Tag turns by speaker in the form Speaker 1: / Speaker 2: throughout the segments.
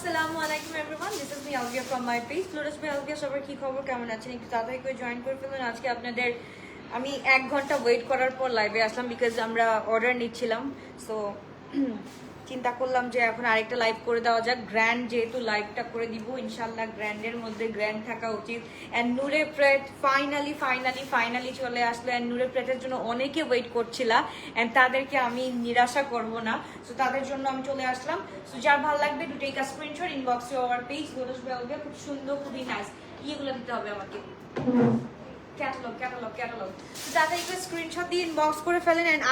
Speaker 1: আসসালামু আলাইকুম everyone this is me Alvia from my page Glorious me Alvia সবার কি খবর? কেমন আছেন? একটু তাড়াতাড়ি করে জয়েন করে ফেলুন। আজকে আপনাদের, আমি এক ঘণ্টা ওয়েট করার পর লাইভে আসলাম বিকজ আমরা অর্ডার নিচ্ছিলাম। সো চিন্তা করলাম যে এখন আরেকটা লাইভ করে দেওয়া যাক। গ্র্যান্ড যেহেতু লাইভটা করে দিব ইনশাল্লাহ গ্র্যান্ডের মধ্যে গ্র্যান্ড থাকা উচিত। অ্যান্ড নূরে প্রেট ফাইনালি ফাইনালি ফাইনালি চলে আসলো। অ্যান্ড নূরে প্রেটের জন্য অনেকে ওয়েট করছিল। অ্যান্ড তাদেরকে আমি নিরাশা করব না। সো তাদের জন্য আমি চলে আসলাম। সো যার ভালো লাগবে take a screenshot inbox our page বেলবে খুব সুন্দর, খুবই নাইস ইয়েগুলো দিতে হবে আমাকে? তাড়াতাড়ি করে স্ক্রিনশট করে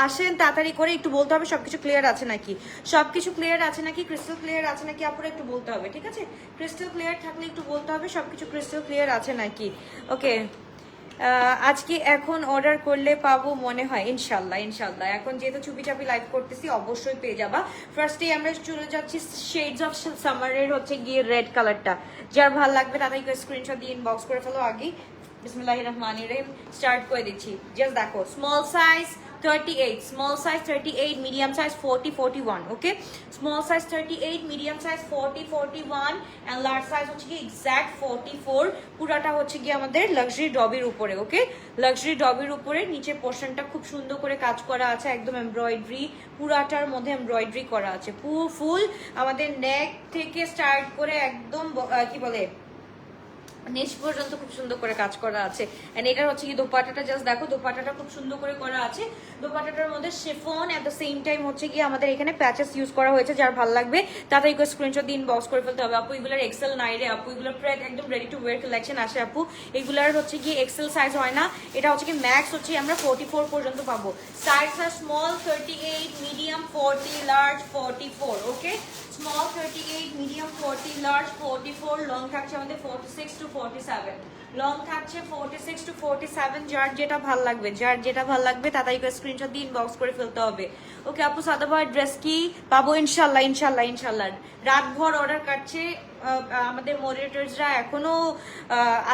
Speaker 1: আসেন, তাড়াতাড়ি করে একটু বলতে হবে ক্লিয়ার আছে নাকি? আছে নাকি? আছে নাকি? একটু বলতে হবে, ঠিক আছে? থাকলে একটু বলতে হবে ক্লিয়ার আছে নাকি? ওকে আজকে এখন অর্ডার করলে পাবো মনে হয়, ইনশাল্লাহ ইনশাল্লাহ। এখন যেহেতু চুপি চাপি লাইভ করতেছি, অবশ্যই পেয়ে যাবা। ফার্স্টে আমরা চলে যাচ্ছি শেডস অফ সামারের হচ্ছে গিয়ে রেড কালারটা যার ভালো লাগবে তাদেরকে স্ক্রিনশট দিয়ে ইনবক্স করে ফেলো আগে বিসমিল্লাহির রহমানির রহিম স্টার্ট করে দিচ্ছি। জাস্ট দেখো small size 38 small size 38 medium size 40 41 okay small size 38 medium size 40 41 and large size হচ্ছে কি এক্স্যাক্ট 44 পুরাটা হচ্ছে কি আমাদের লাক্সারি ডবির উপরে ওকে লাক্সারি ডবির উপরে, নিচে পোর্শনটা খুব সুন্দর করে কাজ করা আছে, একদম এমব্রয়ডারি পুরাটার মধ্যে এমব্রয়ডারি করা আছে। ফুল আমাদের নেক থেকে স্টার্ট করে একদম কি বলে নিচ পর্যন্ত খুব সুন্দর করে কাজ করা আছে। এন্ড এটার হচ্ছে কি দোপাটাটা জাস্ট দেখো দোপাটাটা খুব সুন্দর করে করা আছে। দোপাটাটার মধ্যে chiffon at the same time হচ্ছে কি আমাদের এখানে প্যাচেস ইউজ করা হয়েছে, যার ভালো লাগবে। তাড়াতাড়ি করে স্ক্রিনশট দিন বক্স করে ফেলতে হবে। আপু, এগুলোর এক্সেল নাই রে আপু এগুলোর প্রায় একদম রেডি টু ওয়ার কালেকশন আসে আপু। এগুলার হচ্ছে কি এক্সেল সাইজ হয় না। এটা হচ্ছে কি ম্যাক্স হচ্ছে আমরা ফোর্টি ফোর পর্যন্ত পাবো। Size are small thirty eight medium forty large forty four okay small thirty eight medium forty large forty four long থাকছে আমাদের forty six to forty seven long থাকছে forty six to forty seven যার যেটা ভালো লাগবে, যার যেটা ভালো লাগবে তাড়াতাড়ি করে স্ক্রিনশট দিয়ে ইনবক্স করে ফেলতে হবে। ওকে আপু সাদাবার ড্রেস কি? পাবো ইনশাল্লাহ ইনশাল্লাহ ইনশাল্লাহ। রাতভর অর্ডার কাটছে আমাদের মডারেটরসরা এখনও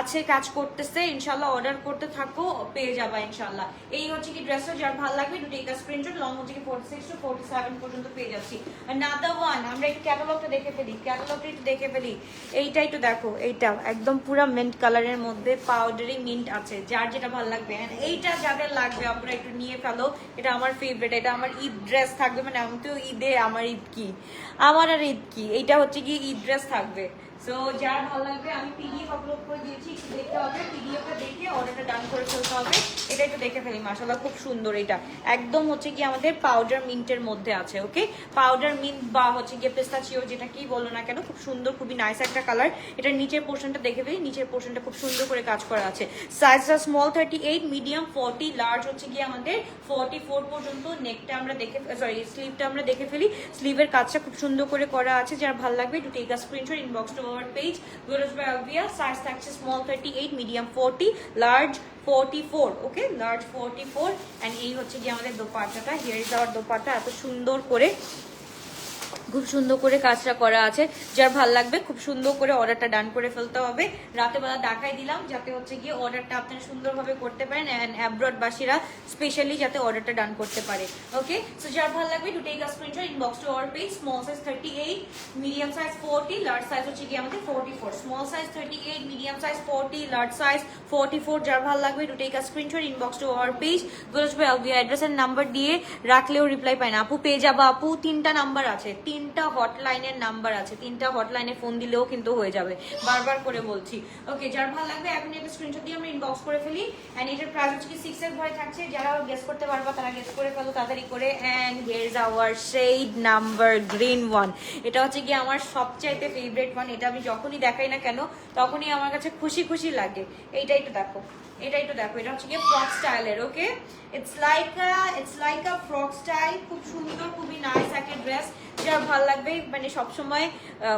Speaker 1: আছে, কাজ করতেছে ইনশাল্লাহ অর্ডার করতে থাকো, পেয়ে যাবা ইনশাল্লাহ এই হচ্ছে কি ড্রেসটা যার ভালো লাগবে to take a screenshot long হচ্ছে কি forty six to forty seven পর্যন্ত পেয়ে যাচ্ছি। নাদা ওয়ান আমরা একটু ক্যাটালগটা দেখে ফেলি ক্যাটালগটা একটু দেখে ফেলি। এইটা একটু দেখো, এইটা একদম পুরো মিন্ট কালারের মধ্যে পাউডারি মিন্ট আছে, যার যেটা ভালো লাগবে। এইটা যাদের লাগবে, আপনারা একটু নিয়ে ফেলো, এটা আমার ফেভারিট এটা আমার ঈদ ড্রেস থাকবে মানে আমি তো ঈদে, আমার ঈদ কি? আমার আর ঈদ কি? এইটা হচ্ছে কি ঈদ ড্রেস থাকবে। grande. সো যার ভালো লাগবে, আমি পিডিএফ আপলোড করে দিয়েছি, একটু দেখতে হবে পিডিএফটা দেখে অর্ডারটা ডান করে ফেলতে হবে, এটা একটু দেখে ফেলি মাসাল্লাহ খুব সুন্দর এটা। একদম হচ্ছে কি আমাদের পাউডার মিন্টের মধ্যে আছে ওকে পাউডার মিন্ট বা হচ্ছে গিয়ে পেস্তাচিও যেটা কি বলো না কেন, খুব সুন্দর, খুবই নাইস একটা কালার এটা নিচের পোর্শনটা দেখে ফেলি, নিচের পোর্শনটা খুব সুন্দর করে কাজ করা আছে। সাইজটা small thirty eight medium forty large হচ্ছে গিয়ে আমাদের ফর্টি ফোর পর্যন্ত নেকটা আমরা দেখে সরি স্লিভটা আমরা দেখে ফেলি। স্লিভের কাজটা খুব সুন্দর করে করা আছে, যার ভালো লাগবে, একটু take screenshot inbox our page Glorious by Alvia size থাকছে small thirty eight medium forty large forty four okay large forty four and এই হচ্ছে গিয়ে আমাদের দোপাট্টাটা। হিয়ার ইজ আওয়ার দোপাট্টা, এত সুন্দর করে খুব সুন্দর করে কাজটা করা আছে। যার ভালো লাগবে, খুব সুন্দর করে অর্ডারটা ডান করে ফেলতে হবে। রাতে বেলা দেখাই দিলাম, যাতে হচ্ছে গিয়ে অর্ডারটা আপনারা সুন্দরভাবে করতে পারেন অ্যান্ড অ্যাব্রড বাসীরা স্পেশালি যাতে অর্ডারটা ডান করতে পারে। ওকে সো যার ভালো লাগবে to take a screenshot inbox to our page small size thirty eight medium size forty large size হচ্ছে গিয়ে আমাদের forty four small size thirty eight medium size forty large size forty four যার ভালো লাগবে to take a screenshot inbox to our page by Alvia address and number দিয়ে রাখলেও reply পায় না। আপু, পেয়ে যাব আপু, তিনটা নাম্বার আছে। তিনটা হটলাইনের নাম্বার আছে। তিনটা হটলাইনে ফোন দিলেও কিন্তু হয়ে যাবে। বারবার করে বলছি। ওকে যার ভালো লাগবে, এখন একটা স্ক্রিনশট দিয়ে আমরা ইনবক্স করে ফেলি। এন্ড এটার প্রাইস হচ্ছে কি সিক্স এর ভয় থাকছে। যারা গেস করতে পারবা, তারা গেস করে ফেলো তাড়াতাড়ি করে। And here is our shade number green one এটা হচ্ছে কি আমার সবচাইতে ফেভারিট ওয়ান এটা আমি যখনই দেখাই না কেন, তখনই আমার কাছে খুশি খুশি লাগে। এইটা তো দেখো। এটাই তো দেখো। এটা হচ্ছে কি ফ্রক স্টাইলের okay it's like it's like a frock style খুব সুন্দর, খুবই নাইস একটা ড্রেস যার ভালো লাগবে। মানে সবসময়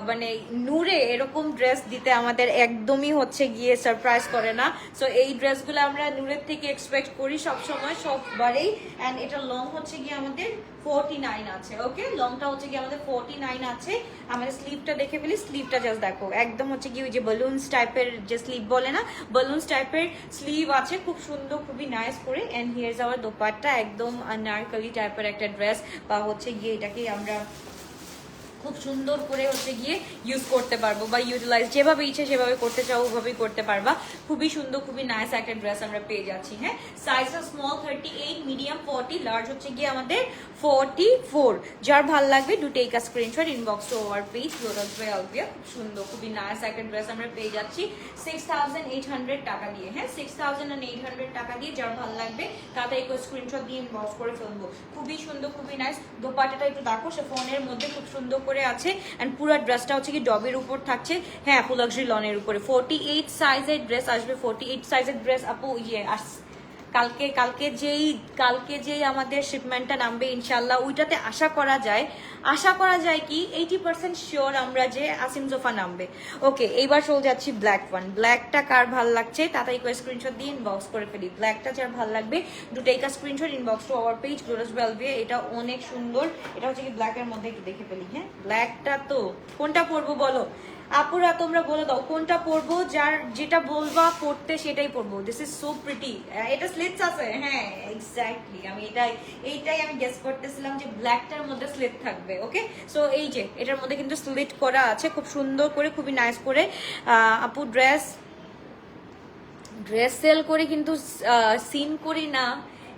Speaker 1: মানে নূরে এরকম ড্রেস দিতে আমাদের একদমই হচ্ছে গিয়ে সারপ্রাইজ করে না। সো এই ড্রেসগুলো আমরা নূরের থেকে এক্সপেক্ট করি সবসময়, সববারেই। অ্যান্ড এটা লং হচ্ছে গিয়ে আমাদের ফোরটি নাইন আছে ওকে লংটা হচ্ছে গিয়ে আমাদের ফোরটি নাইন আছে। আমাদের স্লিভটা দেখে ফেলি স্লিভটা জাস্ট দেখো। একদম হচ্ছে গিয়ে ওই যে বেলুনস টাইপের যে স্লিভ বলে না? বেলুনস টাইপের স্লিভ আছে, খুব সুন্দর, খুবই নাইস করে। অ্যান্ড হিয়ার যাওয়ার দোপাট্টা, একদম নারকলি টাইপের একটা ড্রেস বা হচ্ছে গিয়ে এটাকে আমরা খুব সুন্দর করে হচ্ছে গিয়ে ইউজ করতে পারব বা ইউটিলাইজ যেভাবে ইচ্ছে সেভাবে করতে চাও, ওভাবেই করতে পারবা। খুবই সুন্দর, খুবই নাইস একটা ড্রেস আমরা পেয়ে যাচ্ছি হ্যাঁ? Size small thirty eight medium forty large হচ্ছে গিয়ে আমাদের ফর্টি ফোর যার ভালো লাগবে do take screenshot inbox to our page lotus by Alvia খুব সুন্দর, খুবই নাইস একটা ড্রেস আমরা পেয়ে যাচ্ছি। সিক্স থাউজেন্ড এইট হান্ড্রেড টাকা দিয়ে হ্যাঁ? Six thousand and eight hundred টাকা দিয়ে যার ভালো লাগবে, তাতে একটু স্ক্রিনশট দিয়ে ইনবক্স করে ফেলব। খুবই সুন্দর, খুবই নাইস দোপাটাটা একটু দেখো, সে ফোনের মধ্যে খুব সুন্দর করে আছে অ্যান্ড পুরো ড্রেসটা হচ্ছে কি ডবের উপর থাকছে। হ্যাঁ আপু লাক্সারি লনের উপরে। ফোর্টি এইট সাইজের ড্রেস আসবে। ফোর্টি এইট সাইজের ড্রেস আপু ইয়ে আস কালকে কালকে যেই কালকে যেই আমাদের শিপমেন্টটা নামবে ইনশাল্লাহ ওইটাতে আশা করা যায়, আশা করা যায় কি এইটি পার্সেন্ট শিওর আমরা যে আসিম জোফা নামবে। ওকে এইবার চলে যাচ্ছি ব্ল্যাক ওয়ান ব্ল্যাকটা কার ভালো লাগছে? তাড়াতাড়ি করে স্ক্রিনশট দিয়ে ইনবক্স করে ফেলি। ব্ল্যাকটা যার ভালো লাগবে do take a screenshot inbox to our page Glorious বেলভিয়ে এটা অনেক সুন্দর। এটা হচ্ছে কি ব্ল্যাকের মধ্যে একটু দেখে ফেলি হ্যাঁ? ব্ল্যাকটা তো, কোনটা পরবো বলো? আপুরা, তোমরা বলে দাও, কোনটা পরবো? যার যেটা বলবা পড়তে সেটাই পরবো। দিস ইজ সো প্রিটি এটা স্লিপস আছে? হ্যাঁ এক্স্যাক্টলি আমি এটাই, এইটাই আমি গেস করতেছিলাম যে ব্ল্যাকটার মধ্যে স্লিপ থাকবে ওকে সো এই যে, এটার মধ্যে কিন্তু স্লিট করা আছে, খুব সুন্দর করে, খুবই নাইস করে। আপু ড্রেস ড্রেস সেল করে কিন্তু সিন করি না।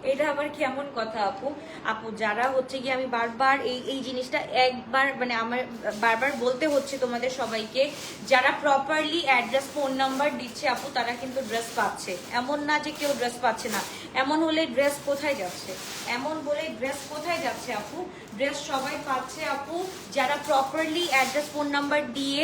Speaker 1: এটা আবার কেমন কথা আপু? আপু, যারা হচ্ছে কি আমি বারবার এই এই জিনিসটা একবার মানে আমার বারবার বলতে হচ্ছে তোমাদের সবাইকে, যারা প্রপারলি অ্যাড্রেস ফোন নাম্বার দিচ্ছে আপু, তারা কিন্তু ড্রেস পাচ্ছে। এমন না যে কেউ ড্রেস পাচ্ছে না। এমন হলে ড্রেস কোথায় যাচ্ছে? এমন বলে ড্রেস কোথায় যাচ্ছে আপু? ড্রেস সবাই পাচ্ছে আপু। যারা প্রপারলি অ্যাড্রেস ফোন নাম্বার দিয়ে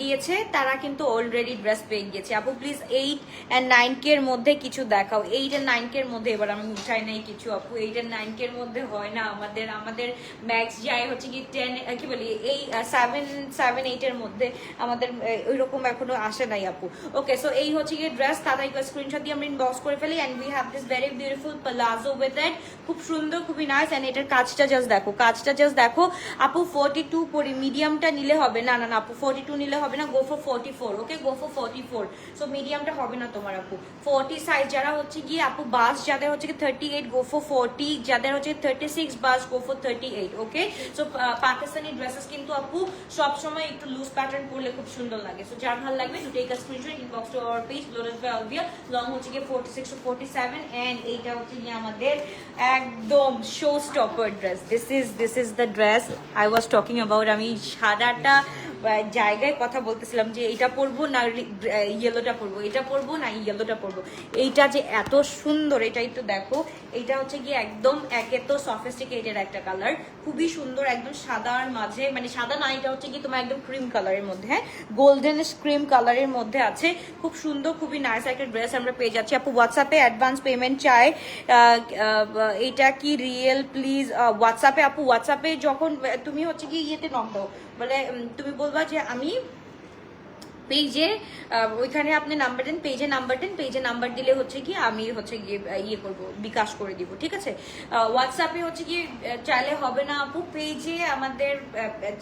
Speaker 1: দিয়েছে, তারা কিন্তু অলরেডি ড্রেস পেয়ে গিয়েছে। আপু প্লিজ এইট অ্যান্ড নাইন কে এর মধ্যে কিছু দেখাও। এইট অ্যান্ড নাইন কে এর মধ্যে, এবার আমি উঠাই নাই কিছু আপু। এইট অ্যান্ড নাইন কে এর মধ্যে হয় না আমাদের আমাদের ম্যাক্স যায় হচ্ছে কি টেন কি বলি, এই সেভেন সেভেন এইট এর মধ্যে আমাদের ওই রকম এখনও আসে নাই আপু। ওকে সো এই হচ্ছে কি ড্রেস তাদের স্ক্রিনশট দিয়ে আমরা ইনবক্স করে ফেলি and we have this very beautiful palazzo with it খুব সুন্দর, খুবই নাইস অ্যান্ড এটার কাজটা জাস্ট দেখো, কাজটা জাস্ট দেখো। আপু ফোর্টি টু পরি মিডিয়ামটা নিলে হবে না না না, আপু ফোর্টি টু নিলে হবে না go for forty four okay go for forty four so মিডিয়ামটা হবে না তোমার আপু। ফোর্টি সাইজ যারা হচ্ছে গিয়ে, আপু বাস যাদের হচ্ছে কি thirty eight go for forty যাদের হচ্ছে thirty six bus go for thirty eight okay so Pakistani dresses কিন্তু আপু সবসময় একটু লুজ প্যাটার্ন পরলে খুব সুন্দর লাগে। সো যার ভালো লাগবে to take a screenshot inbox to our page Glorious by Alvia long হচ্ছে গিয়ে forty six to forty seven and এইটা হচ্ছে আমাদের একদম show stopper dress this is this is the dress I was talking about আমি সাদাটা জায়গায় কথা বলতেছিলাম যে এটা পরবো না ইয়েলোটা পরবো, এটা পরবো না ইয়েলোটা পরবো। এইটা যে এত সুন্দর, এটাই তো দেখো এটা হচ্ছে গিয়ে একদম একে তো সফিস্টিকেটেড একটা কালার খুবই সুন্দর, একদম সাদার মাঝে মানে সাদা না, এটা হচ্ছে কি তোমার একদম ক্রিম কালারের মধ্যে হ্যাঁ? গোল্ডেন ক্রিম কালারের মধ্যে আছে, খুব সুন্দর, খুবই নাইস একটা ড্রেস আমরা পেয়ে যাচ্ছি। আপু হোয়াটসঅ্যাপে অ্যাডভান্স পেমেন্ট চাই এটা কি রিয়েল প্লিজ হোয়াটসঅ্যাপে আপু হোয়াটসঅ্যাপে যখন তুমি হচ্ছে কি ইয়েতে নক দাও। বলে তুমি বলবা যে আমি পেজে ওইখানে আপনি নাম্বার দেন পেজে নাম্বার দেন পেজে নাম্বার দিলে হচ্ছে কি আমি হচ্ছে গিয়ে ইয়ে করব, বিকাশ করে দিব, ঠিক আছে? হোয়াটসঅ্যাপে হচ্ছে কি চাইলে হবে না আপু পেজে আমাদের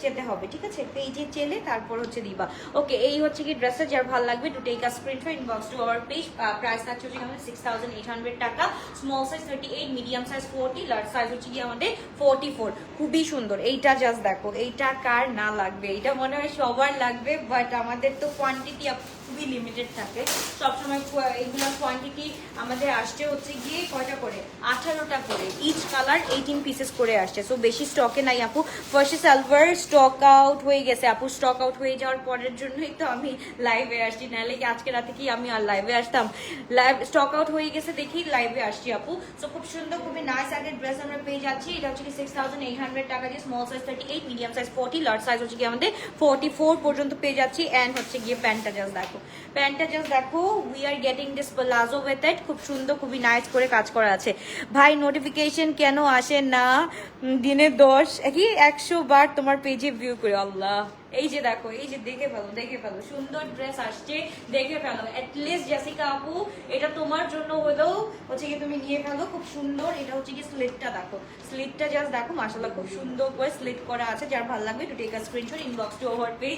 Speaker 1: চেতে হবে, ঠিক আছে? পেজে চেলে তারপর হচ্ছে দিবা। ওকে এই হচ্ছে কি ড্রেসটা যার ভালো লাগবে to take a screenshot inbox to our page price থাকছে হচ্ছে আমাদের সিক্স থাউজেন্ড এইট হান্ড্রেড টাকা। Small size thirty eight medium size forty large size হচ্ছে কি আমাদের ফোরটি ফোর খুবই সুন্দর। এইটা জাস্ট দেখো, এইটা কার না লাগবে? এটা মনে হয় সবার লাগবে বাট আমাদের তো কোয়ান্টিটি খুবই লিমিটেড থাকে। সবসময় এইগুলোর কোয়ান্টিটি আমাদের আসছে হচ্ছে গিয়ে কয়টা করে? আঠারোটা করে। ইচ কালার এইটিন পিসেস করে আসছে। সো বেশি স্টকে নাই আপু। ফার্স্ট সালভার স্টক আউট হয়ে গেছে আপু। স্টক আউট হয়ে যাওয়ার পরের জন্যই তো আমি লাইভে আসছি। নাহলে কি আজকে রাতে কি আমি আর লাইভে আসতাম? লাইভ স্টক আউট হয়ে গেছে দেখি লাইভে আসছি আপু। সো খুব সুন্দর, খুবই নাইস আগের ড্রেস আমরা পেয়ে যাচ্ছি। এটা হচ্ছে কি সিক্স থাউজেন্ড এইট হান্ড্রেড টাকা দিয়ে। Small size thirty eight medium size forty large size হচ্ছে কি আমাদের ফোর্টি ফোর পর্যন্ত পেয়ে যাচ্ছি। অ্যান্ড হচ্ছে গিয়ে প্যান্টটা জাস্ট দেখো। প্যান্টটা জাস্ট দেখো we are getting this palazzo with it খুব সুন্দর, খুবই নাইস করে কাজ করা আছে। ভাই নোটিফিকেশন কেন আসে না? দিনে দশ, কি? একশো বার তোমার পেজে ভিউ করে। আল্লাহ। এই যে দেখো, এই যে দেখে ফেলো দেখে ফেলো, সুন্দর ড্রেস আসছে, দেখে ফেলো। অ্যাটলিস্ট জাসিকা আপু, এটা তোমার জন্য হলেও হচ্ছে কি তুমি নিয়ে ফেলো, খুব সুন্দর। এটা হচ্ছে কি স্লিটটা দেখো। স্লিটটা জাস্ট দেখো মাসাল্লাহ খুব সুন্দর করে স্লিট করা আছে। যার ভালো লাগবে to take a screenshot inbox to our page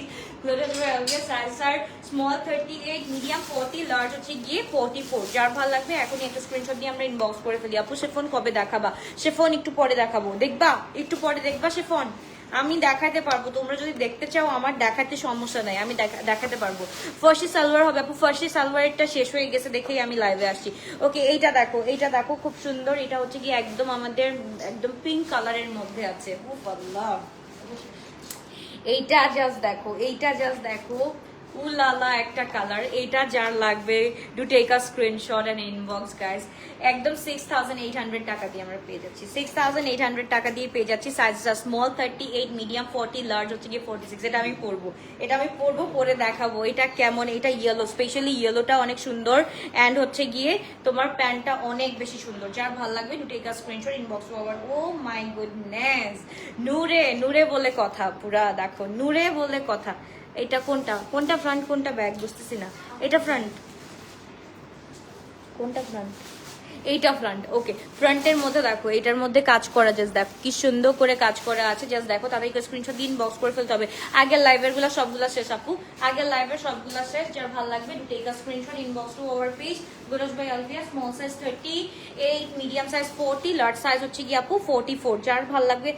Speaker 1: size are small thirty eight medium forty large হচ্ছে গিয়ে ফোর্টি ফোর যার ভালো লাগবে, এখনই একটা স্ক্রিনশট দিয়ে আমরা ইনবক্স করে ফেলি। আপু সে ফোন কবে দেখাবা? সে ফোন একটু পরে দেখাবো। দেখবা? একটু পরে দেখবা সে ফোন আমি দেখাতে পারব। তোমরা যদি দেখতে চাও, আমার দেখাতে সমস্যা নাই। আমি দেখাতে পারব। ফার্সি সালোয়ার হবে, আপু। ফার্সি সালোয়ারটা শেষ হয়ে গেছে দেখেই আমি লাইভে আসছি। ওকে এইটা দেখো এইটা দেখো, খুব সুন্দর। এটা হচ্ছে কি একদম আমাদের, একদম পিঙ্ক কালারের মধ্যে আছে। ও আল্লাহ। এইটা জাস্ট দেখো, এইটা জাস্ট দেখো। উলালা একটা কালার। এইটা যার লাগবে। Do take a screenshot and inbox guys একদম সিক্স থাউজেন্ড এইট হান্ড্রেড টাকা দিয়ে আমরা পেয়ে যাচ্ছি। সিক্স থাউজেন্ড এইট হান্ড্রেড টাকা দিয়ে পেয়ে যাচ্ছি। সাইজটা small thirty eight medium forty large হচ্ছে গিয়ে ফোর্টি সিক্স এটা আমি পরবো। এটা আমি পরবো, পরে দেখাবো। এটা কেমন? এটা ইয়েলো স্পেশালি ইয়েলোটা অনেক সুন্দর। অ্যান্ড হচ্ছে গিয়ে তোমার প্যান্টটা অনেক বেশি সুন্দর। যার ভালো লাগবে do take a screenshot inbox our oh my goodness Noore Noore বলে কথা। পুরা, দেখো, নূরে বলে কথা। এটা কোনটা? কোনটা ফ্রন্ট কোনটা ব্যাক বুঝতেছি না। এটা ফ্রন্ট কোনটা ফ্রন্ট এইটা ফ্রন্ট ওকে ফ্রন্টের মধ্যে দেখো, এটার মধ্যে কাজ করা জাস্ট দেখো, কি সুন্দর করে কাজ করা আছে। জাস্ট দেখো, তাদেরকে স্ক্রিনশট দিন বক্স করে ফেলতে হবে। আগের লাইভেরগুলো সবগুলো শেষ, আপু। আগের লাইভের সবগুলো শেষ, যার ভালো লাগবে take a screenshot inbox to our page Glorious by Alvia small size thirty eight medium size forty large size হচ্ছে কি আপু ফোরটি ফোর যার ভালো লাগবে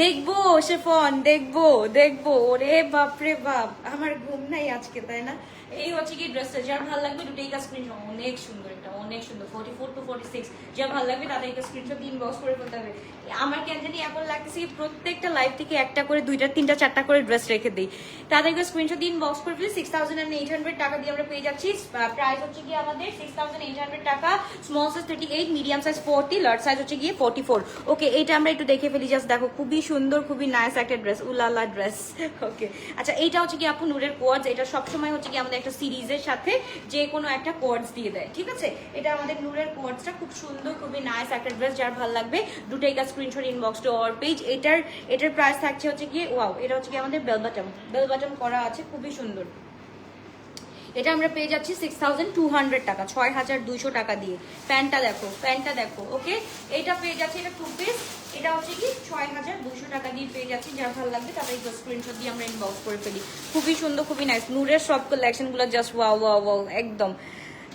Speaker 1: দেখব, শেফন, দেখব দেখব। ওরে বাপরে বাপ, আমার ঘুম নাই আজকে, তাই না? এই হচ্ছে কি ড্রেসটা যার ভালো লাগবে দুটো একটা স্ক্রিনশট অনেক সুন্দর এটা অনেক সুন্দর। Forty four to forty six যার ভালো লাগবে তাদের তাদেরকে স্ক্রিনশট দিন বক্স করে ফেলতে হবে। আমার কেন জানি এখন লাগতেছে কি, প্রত্যেকটা লাইভ থেকে একটা করে, দুইটা, তিনটা, চারটা করে ড্রেস রেখে দিই। তাদেরকে স্ক্রিনশট দিন বক্স করে ফেলে six thousand and eight hundred টাকা দিয়ে আমরা পেয়ে যাচ্ছি। প্রাইস হচ্ছে কি আমাদের সিক্স থাউজেন্ড এইট হান্ড্রেড টাকা small size thirty eight medium size forty large size হচ্ছে গিয়ে ফোর্টি ফোর ওকে এইটা আমরা একটু দেখে ফেলি জাস্ট দেখো, খুবই সুন্দর, খুবই নাইস একটা ড্রেস উলালা ড্রেস ওকে আচ্ছা এইটা হচ্ছে কি আপু নূরের কোয়ার্ডস এটা সবসময় হচ্ছে কি আমাদের একটা সিরিজের সাথে যে কোনো একটা কোয়ার্ডস দিয়ে দেয়, ঠিক আছে? এটা আমাদের নূরের কোয়ার্ডসটা খুব সুন্দর, খুবই নাইস একটা ড্রেস যার ভালো লাগবে, দুটাই কাজ screenshot inbox to our page এটার এটার প্রাইস থাকছে হচ্ছে গিয়ে ওয়াও এটা হচ্ছে কি আমাদের বেল বাটম বেল বাটম করা আছে, খুবই সুন্দর। এটা আমরা পেয়ে যাচ্ছি সিক্স থাউজেন্ড টু হান্ড্রেড টাকা, ছয় হাজার দুইশো টাকা দিয়ে। প্যান্টটা দেখো প্যান্টটা দেখো ওকে এটা পেয়ে যাচ্ছে, এটা টু পিস এটা হচ্ছে কি, ছয় হাজার দুশো টাকা দিয়ে পেয়ে যাচ্ছি, যার ভালো লাগবে তাদের স্ক্রিনশট দিয়ে আমরা ইনবক্স করে ফেলি। খুবই সুন্দর, খুবই নাইস নূরের সব কালেকশনগুলো জাস্ট ওয়া ওয়া ওয়াও একদম।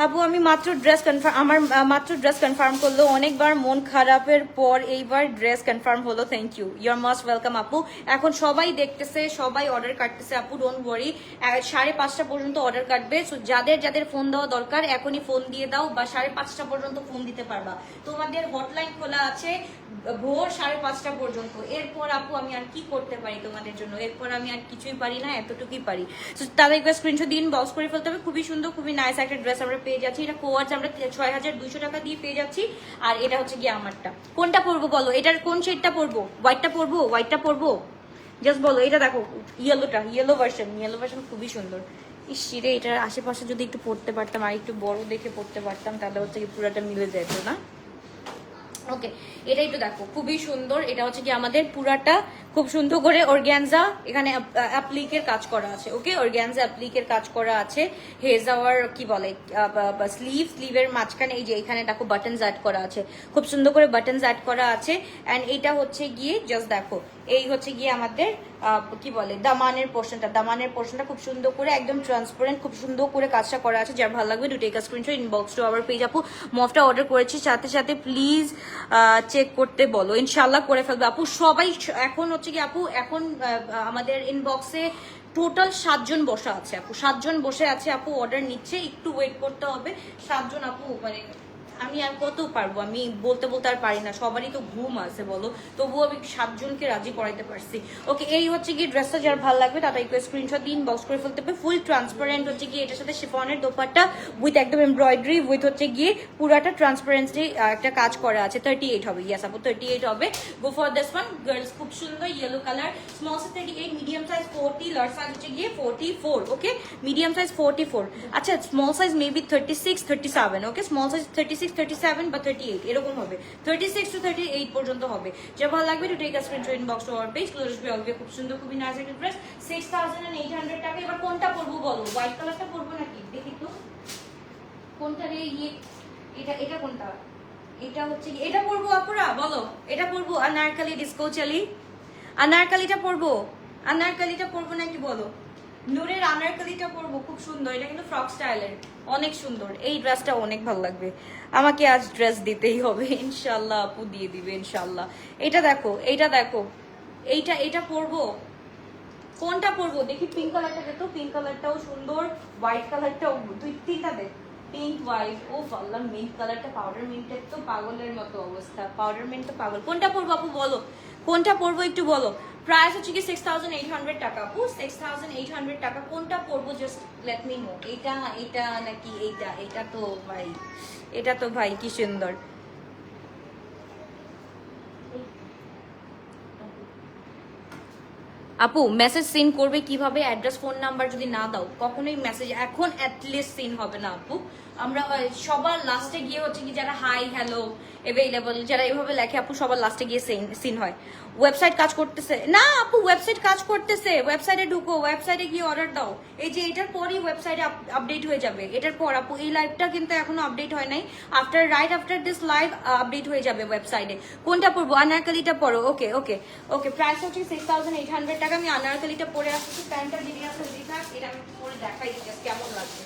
Speaker 1: আপু আমি মাত্র ড্রেস কনফার্ম আমার মাত্র ড্রেস কনফার্ম করল। অনেকবার মন খারাপের পর এইবার ড্রেস কনফার্ম হলো। Thank you your most welcome আপু এখন সবাই দেখতেছে, সবাই অর্ডার কাটতেছে। আপু ডোন্ট ওয়ারি সাড়ে পাঁচটা পর্যন্ত অর্ডার কাটবে। সো যাদের যাদের ফোন দেওয়া দরকার, এখনই ফোন দিয়ে দাও বা সাড়ে পাঁচটা পর্যন্ত ফোন দিতে পারবা। তোমাদের হটলাইন খোলা আছে ভোর সাড়ে পাঁচটা পর্যন্ত। এরপর, আপু, আমি আর কি করতে পারি তোমাদের জন্য? এরপর আমি আর কিছুই পারি না, এতটুকুই পারি। তো তাদেরকে স্ক্রিনশট দিন বক্স করে ফেলতে হবে। খুবই সুন্দর, খুবই নাইস একটা ড্রেস আমরা পেয়ে যাচ্ছি। এটা কোয়ার্স আমরা ছয় হাজার দুইশো টাকা দিয়ে পেয়ে যাচ্ছি। আর এটা হচ্ছে গিয়ে আমারটা। কোনটা পরবো বলো? এটার কোন শেডটা পরবো? হোয়াইটটা পরবো? হোয়াইটটা পরবো? জাস্ট বলো, এটা দেখো ইয়েলোটা ইয়েলো ভার্সন ইয়েলো ভার্সন খুবই সুন্দর। ইস রে এটার আশেপাশে যদি একটু পড়তে পারতাম, আর একটু বড় দেখে পড়তে পারতাম, তাহলে হচ্ছে কি পুরোটা মিলে যেত না? ওকে এটা একটু দেখো, খুবই সুন্দর। এটা হচ্ছে কি আমাদের পুরাটা খুব সুন্দর করে অর্গ্যানজা এখানে অ্যাপ্লিকের কাজ করা আছে ওকে অর্গ্যানজা অ্যাপ্লিকের কাজ করা আছে। হেজাওয়ার কি বলে? স্লিভ স্লিভের মাঝখানে এই যে এখানে দেখো বাটনস অ্যাড করা আছে। খুব সুন্দর করে বাটনস অ্যাড করা আছে। অ্যান্ড এটা হচ্ছে গিয়ে জাস্ট দেখো এই হচ্ছে গিয়ে আমাদের কি বলে, দামানের পোর্শনটা দামানের পোর্শনটা খুব সুন্দর করে, একদম ট্রান্সপারেন্ট খুব সুন্দর করে কাজটা করা আছে। যার ভালো লাগবে to take screenshot inbox to our page আপু মফটা অর্ডার করেছি, সাথে সাথে প্লিজ চেক করতে বলো। ইনশাল্লাহ করে ফেলবে। আপু, সবাই এখন হচ্ছে কি আপু, এখন আমাদের ইনবক্সে টোটাল সাতজন বসা আছে। আপু, সাতজন বসে আছে, আপু অর্ডার নিচ্ছে। একটু ওয়েট করতে হবে। সাতজন আপু মানে আমি আর কত পারব? আমি বলতে বলতে আর পারি না। সবারই তো ঘুম আছে, বলো। তবুও আমি সাতজনকে রাজি করাইতে পারছি। ওকে, এই হচ্ছে কি ড্রেসটা যার ভালো লাগবে তাদের একটু স্ক্রিনশট দিন বক্স করে ফেলতে হবে। ফুল ট্রান্সপারেন্ট হচ্ছে গিয়ে এটার সাথে শিফনের দোপারটা উইথ একদম এমব্রয়ডারি উইথ হচ্ছে গিয়ে পুরাটা ট্রান্সপারেন্সি একটা কাজ করা আছে। থার্টি এইট হবে। ইয়াস আপু থার্টি এইট হবে। Go for this one girls খুব সুন্দর yellow colour small size thirty eight medium size forty large size হচ্ছে গিয়ে forty four okay medium size forty four আচ্ছা small size maybe thirty six thirty seven okay small size thirty six thirty seven বা thirty eight এরকম হবে। Thirty six to thirty eight পর্যন্ত হবে। ভালো লাগবে টু খুব সুন্দর, খুবই nice six thousand eight hundred এবার কোনটা পরবো বলো? হোয়াইট কালারটা কোনটা ইয়ে এটা এটা কোনটা? এটা হচ্ছে এটা পরবো আপুরা, বলো। এটা পরবো আনারকালি ডিসকো আনারকালিটা পরবো? আনারকালিটা পরবো নাকি বলো? নূরের আনারকালিটা পরবো, খুব সুন্দর, এটা কিন্তু ফ্রক স্টাইলের অনেক সুন্দর। এই ড্রেসটা অনেক ভালো লাগবে। আমাকে আজ ড্রেস দিতেই হবে। ইনশাল্লাহ আপু দিয়ে দিবে ইনশাল্লাহ এটা দেখো এইটা দেখো। এইটা, এটা পরবো? কোনটা পরবো? দেখি পিঙ্ক কালারটা দে তো পিঙ্ক কালারটাও সুন্দর হোয়াইট কালারটাও দুই তিনটা দে। পিঙ্ক হোয়াইট ও বললাম মিন্ট কালারটা পাউডার মিন্টের তো পাগলের মতো অবস্থা। পাউডার মিন্ট তো পাগল। কোনটা পরবো আপু বলো? কোনটা পরবো একটু বলো? প্রাইস হচ্ছে কি সিক্স টাকা। আপু টাকা। কোনটা পরবো? জাস্ট লেট মি নো এটা এটা নাকি এইটা? এটা তো ভাই, এটা তো ভাই কি সুন্দর। আপু মেসেজ সিন করবে কীভাবে? অ্যাড্রেস ফোন নাম্বার যদি না দাও, কখনোই মেসেজ এখন অ্যাটলিস্ট সিন হবে না, আপু। আমরা সবার লাস্টে গিয়ে হচ্ছে কি যারা হাই হ্যালো অ্যাভেলেবল যারা এভাবে লেখে, আপু, সবার লাস্টে গিয়ে সিন হয়। ওয়েবসাইট কাজ করতেছে। না, আপু ওয়েবসাইট কাজ করতেছে। ওয়েবসাইটে ঢুকো ওয়েবসাইটে গিয়ে অর্ডার দাও। এই যে, এটার পরই ওয়েবসাইটে আপডেট হয়ে যাবে। এটার পর, আপু, এই লাইভটা কিন্তু এখনও আপডেট হয় নাই। After right after this live update হয়ে যাবে ওয়েবসাইটে কোনটা পড়ব? আনারকালিটা পড়ো। ওকে ওকে ওকে প্রাইস হচ্ছে সিক্স থাউজেন্ড এইট হান্ড্রেড টাকা। আমি আনারকালিটা পরে আসছি। প্যান্টটা দিদি আছে দিদি এটা আমি পরে দেখাই কেমন লাগছে।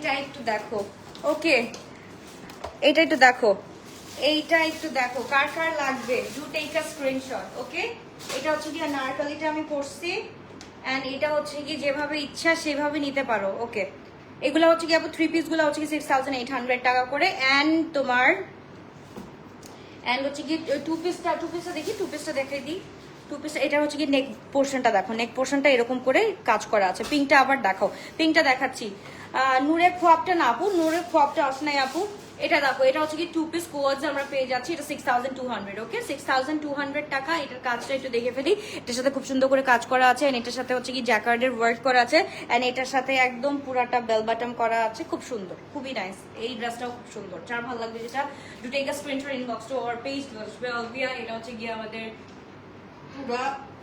Speaker 1: এইটা একটু দেখো। ওকে, এইটা একটু দেখো। এইটা একটু দেখো, কার কার লাগবে? Do take a screenshot okay এটা হচ্ছে কি নারকালিটা আমি পড়ছি এন্ড এটা হচ্ছে কি যেভাবে ইচ্ছা সেভাবে নিতে পারো ওকে এগুলো হচ্ছে কি আপু থ্রি পিসগুলো হচ্ছে কি সিক্স থাউজেন্ড এইট হান্ড্রেড টাকা করে এন্ড তোমার এন্ড হচ্ছে কি টু পিসটা টু পিসটা দেখি টু পিসটা দেখাই দিই টু পিস এটা হচ্ছে কি নেক পোর্শনটা দেখো নেক পোর্শনটা এরকম করে কাজ করা আছে। পিঙ্কটা আবার দেখাও। পিঙ্কটা দেখাচ্ছি। নূরের খোয়াবটা না আপু নূরের খোয়াবটা আস নাই আপু। এটা দেখো, এটা হচ্ছে কি টু পিস কোয়ার্স আমরা পেয়ে যাচ্ছি, এটা six thousand two hundred okay six thousand two hundred টাকা, এটার কাজটা একটু দেখে ফেলি। এটার সাথে খুব সুন্দর করে কাজ করা আছে এটার সাথে হচ্ছে কি জ্যাকার্ডের ওয়ার্ক করা আছে এন্ড এটার সাথে একদম পুরাটা বেল বাটম করা আছে, খুব সুন্দর, খুবই নাইস এই ড্রেসটাও খুব সুন্দর, যার ভালো লাগবে যেটা a screenshot inbox to our page এটা হচ্ছে গিয়ে আমাদের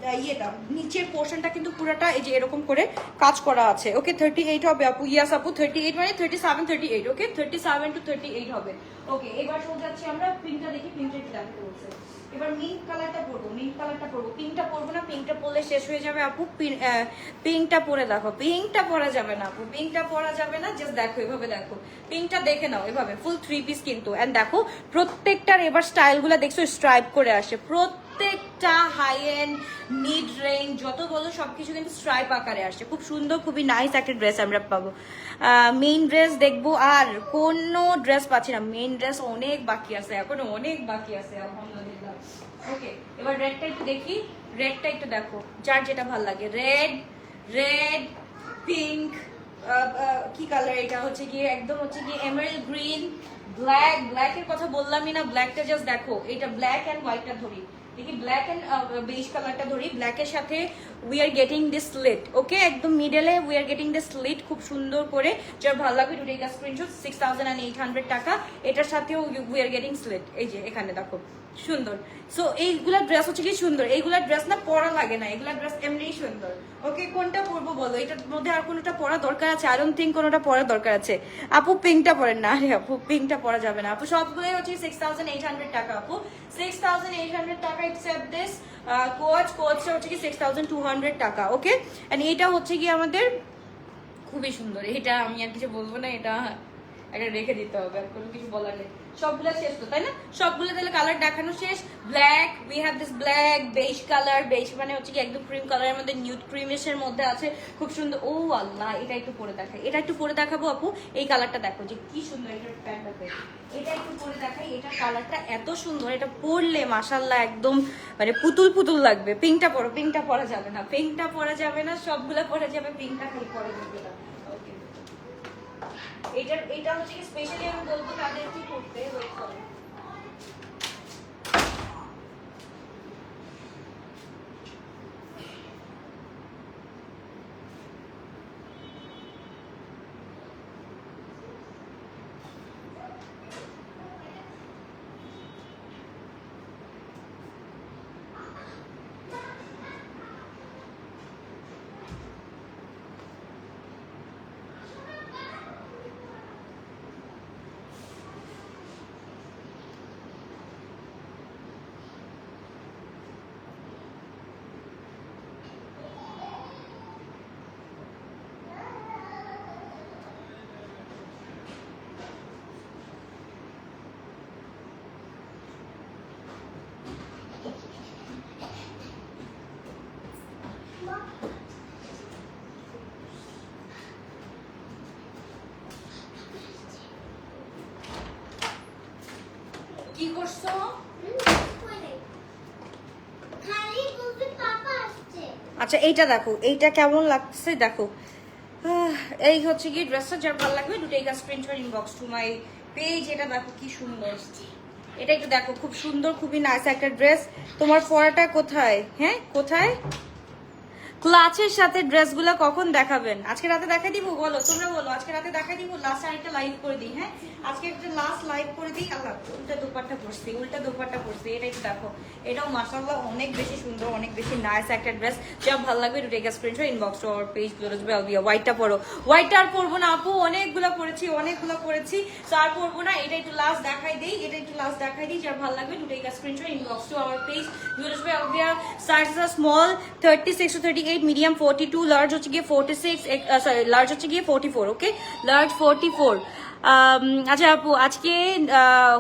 Speaker 1: ইয়েটা, নিচের পোর্শনটা কিন্তু পুরাটা এই যে এরকম করে কাজ করা আছে। ওকে থার্টি এইট হবে আপু। ইয়াস আপু থার্টি এইট মানে thirty seven thirty eight okay thirty seven to thirty eight হবে। ওকে এবার সোজা যাচ্ছি আমরা পিঙ্কটা দেখি পিঙ্কটা একটু দেখাতে বলছে। এবার মিন্ট কালারটা পরবো মিন্ট কালারটা পরবো। পিঙ্কটা পরবো না পিঙ্কটা পরলে শেষ হয়ে যাবে আপু। পিঙ্কটা পরে দেখো। পিঙ্কটা পরা যাবে না আপু। পিঙ্কটা পরা যাবে না জাস্ট দেখো, এভাবে দেখো। পিঙ্কটা দেখে নাও এভাবে ফুল থ্রি পিস কিন্তু। এন্ড দেখো, প্রত্যেকটার এবার স্টাইলগুলো দেখছ স্ট্রাইপ করে আসে। প্রত্যেকটা হাই এন্ড মিড রেঞ্জ যত বলো সবকিছু কিন্তু স্ট্রাইপ আকারে আসছে। খুব সুন্দর, খুবই নাইস একটা ড্রেস আমরা পাবো। মেইন ড্রেস দেখব আর কোনো ড্রেস পাচ্ছি না। মেইন ড্রেস অনেক বাকি আছে, এখনও অনেক বাকি আছে, আলহামদুলিল্লাহ। ওকে এবার রেডটা একটু দেখি। রেডটা একটু দেখো, যার যেটা ভালো লাগে। রেড রেড পিঙ্ক কি কালার এটা? হচ্ছে গিয়ে, একদম হচ্ছে গিয়ে এমারেল গ্রিন ব্ল্যাক ব্ল্যাকের কথা বললামই না ব্ল্যাকটা জাস্ট দেখো। এটা ব্ল্যাক অ্যান্ড হোয়াইটটা ধরি। দেখি ব্ল্যাক অ্যান্ড বেজ কালারটা ধরি। ব্ল্যাকের সাথে we are getting this slit okay একদম মিডলে উই গেটিং দিস স্লিট খুব সুন্দর করে। যার ভালো লাগবে to six thousand eight hundred টাকা। এটার সাথেও উই আর গেটিং স্লিট এই যে, এখানে দেখো। সুন্দর। সো এইগুলা ড্রেস হচ্ছে কি সুন্দর। এইগুলা ড্রেস না পরা লাগে না। এগুলা ড্রেস এমনিই সুন্দর। ওকে কোনটা পরবো বলো? এটার মধ্যে আর কোনোটা পরা দরকার আছে? আই ডোন্ট থিঙ্ক কোনোটা পরা দরকার আছে। আপু পিঙ্কটা পরেন না। আরে আপু পিঙ্কটা পরা যাবে না। আপু, সবগুলোই হচ্ছে সিক্স থাউজেন্ড এইট হান্ড্রেড টাকা আপু। সিক্স থাউজেন্ড এইট হান্ড্রেড টাকা এক্সেপ্ট দিস কোচ কোচটা হচ্ছে কি সিক্স থাউজেন্ড টু হান্ড্রেড টাকা ওকে অ্যান্ড এটা হচ্ছে কি আমাদের? খুবই সুন্দর। এটা আমি আর কিছু বলব না। এটা একটা রেখে দিতে হবে। আর কোনো কিছু বলার নেই। সবগুলো মানে একদম এটা এটা আপু, এই কালারটা দেখো যে কি সুন্দর এটা একটু পরে দেখাই এটার কালারটা এত সুন্দর, এটা পরলে একদম মানে পুতুল পুতুল লাগবে। পিঙ্কটা পরো পিঙ্কটা পরা যাবে না। পিঙ্কটা পরা যাবে না, সবগুলা পরা যাবে পিঙ্কটা যাবে না এটার এটা হচ্ছে স্পেশালি আমি বলব তাদের কি করতে ওয়েট করো কি করছ
Speaker 2: খালি বলবে পাপা আসছে
Speaker 1: আচ্ছা এইটা দেখো, এইটা কেমন লাগছে দেখো। এই হচ্ছে কি ড্রেসটা যার ভালো লাগবে দুটো এই screenshot inbox to my page এটা দেখো কি সুন্দর। এটা একটু দেখো, খুব সুন্দর, খুবই নাইস একটা ড্রেস তোমার পরাটা কোথায়? হ্যাঁ কোথায়? ক্লাচের সাথে ড্রেসগুলো কখন দেখাবেন? আজকে রাতে দেখা দিব? বলো, তোমরা বলো। আজকে রাতে দেখা দিব? লাস্ট আরেকটা লাইভ করে দিই হ্যাঁ? আজকে একটা লাস্ট লাইভ করে দিই। আল্লাহ, উল্টা দুপাট্টা পরছি, উল্টা দুপাট্টা পরছি। এটা একটু দেখো, এটাও মাসাল্লাহ অনেক বেশি সুন্দর, অনেক বেশি নাইস একটা ড্রেস যা ভালো লাগবে একটু take a screenshot inbox our page close বেলবিয়া হোয়াইটটা পরো। হোয়াইটটা আর পরবো না, আপু। অনেকগুলো পরেছি অনেকগুলো পরেছি। আর পরবো না এটা একটু লাস্ট দেখাই দিই এটা একটু লাস্ট দেখাই দিই। যার ভালো লাগবে দুটো take a screenshot inbox to our page close বেলবিয়া size small thirty six to thirty eight medium forty two large হচ্ছে গিয়ে ফোর্টি সিক্স সরি লার্জ হচ্ছে গিয়ে forty four okay large forty four আচ্ছা আপু, আজকে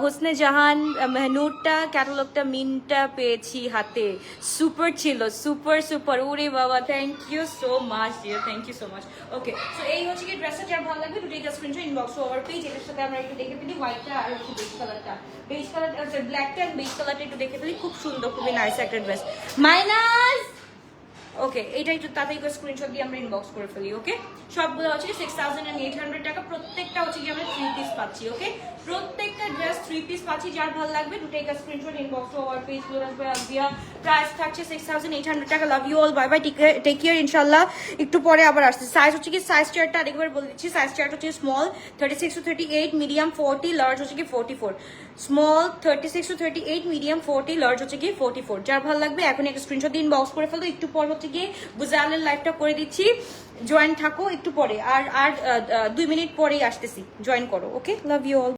Speaker 1: হোসনে জাহান মেহনুরটা ক্যাটালগটা মিনটা পেয়েছি হাতে। সুপার ছিল সুপার সুপার ওরে বাবা thank you so much dear thank you so much okay so এই হচ্ছে কি ড্রেসটা যার ভালো লাগবে to take a screenshot inbox over page এটার সাথে আমরা একটু দেখে ফেলি হোয়াইটটা আর হচ্ছে বেজ কালারটা বেজ কালার ব্ল্যাকটা আর বেজ কালারটা একটু দেখে ফেলি। খুব সুন্দর, খুবই নাইস একটা ড্রেস মাইনাস ওকে এটা একটু তাড়াতাড়ি করে স্ক্রিনশট দিয়ে আমরা ইনবক্স করে ফেলি ওকে সবগুলো হচ্ছে সিক্স থাউজেন্ড এইট হান্ড্রেড টাকা, প্রত্যেকটা হচ্ছে কি আমরা থ্রি পিস পাচ্ছি ওকে প্রত্যেকটা ড্রেস থ্রি পিস পাচ্ছি, যার ভালো লাগবে to take screenshot inbox to our page লোরাস by price থাকছে সিক্স থাউজেন্ড এইট হান্ড্রেড টাকা love you all bye bye take care ইনশাল্লাহ একটু পরে আবার আসছে। সাইজ হচ্ছে কি সাইজ চার্টটা আরেকবার বলে দিচ্ছি সাইজ চার্ট হচ্ছে small thirty six to thirty eight medium forty large হচ্ছে কি forty four small thirty six to thirty eight medium forty large হচ্ছে গিয়ে ফোর্টি ফোর যার ভালো লাগবে, এখন একটা স্ক্রিনশট দিন বক্স করে ফেলো একটু পর হচ্ছে গিয়ে গুজালের লাইভটা করে দিচ্ছি। জয়েন থাকো একটু পরে। আর আর দুই মিনিট পরেই আসতেছি। জয়েন করো ওকে লাভ ইউ অল